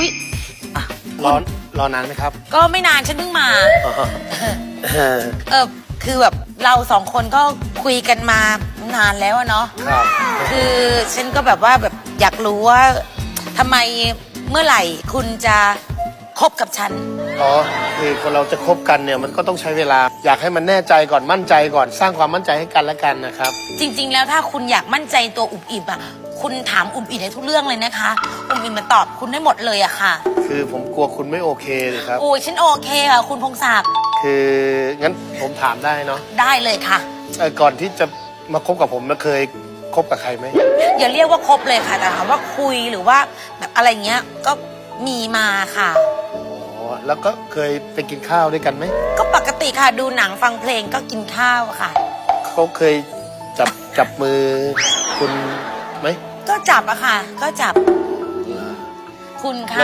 อุ๊ยรอรอนานไหมครับก็ไม่นานฉันเพิ่งมาอ๋อเออเออคือแบบเราสองคนก็คุยกันมานานแล้วอะเนาะ ครับคือฉันก็แบบว่าแบบอยากรู้ว่าทำไมเมื่อไหร่คุณจะคบกับฉัน อ๋อคือคนเราจะคบกันเนี่ยมันก็ต้องใช้เวลา อยากให้มันแน่ใจก่อนมั่นใจก่อนสร้างความมั่นใจให้กันและกันนะครับ จริง ๆ แล้วถ้าคุณอยากมั่นใจตัวอุบอิบอะ คุณถามอุบอิบในทุกเรื่องเลยนะคะ อุบอิบมาตอบคุณได้หมดเลยอะค่ะ คือผมกลัวคุณไม่โอเคเลยครับ โอ้ยฉันโอเคค่ะคุณพงศักดิ์คืองั้นผมถามได้เนาะได้เลยค่ะเอ่อก่อนที่จะมาคบกับผมมาเคยคบกับใครไหมอย่าเรียกว่าคบเลยค่ะแต่ถามว่าคุยหรือว่าแบบอะไรเงี้ยก็มีมาค่ะ อ๋อแล้วก็เคยไปกินข้าวด้วยกันไหมก็ปกติค่ะดูหนังฟังเพลงก็กินข้าวค่ะ เขาเคยจับจับมือคุณไหม ก็จับอะค่ะ ก็จับคุณค่ะ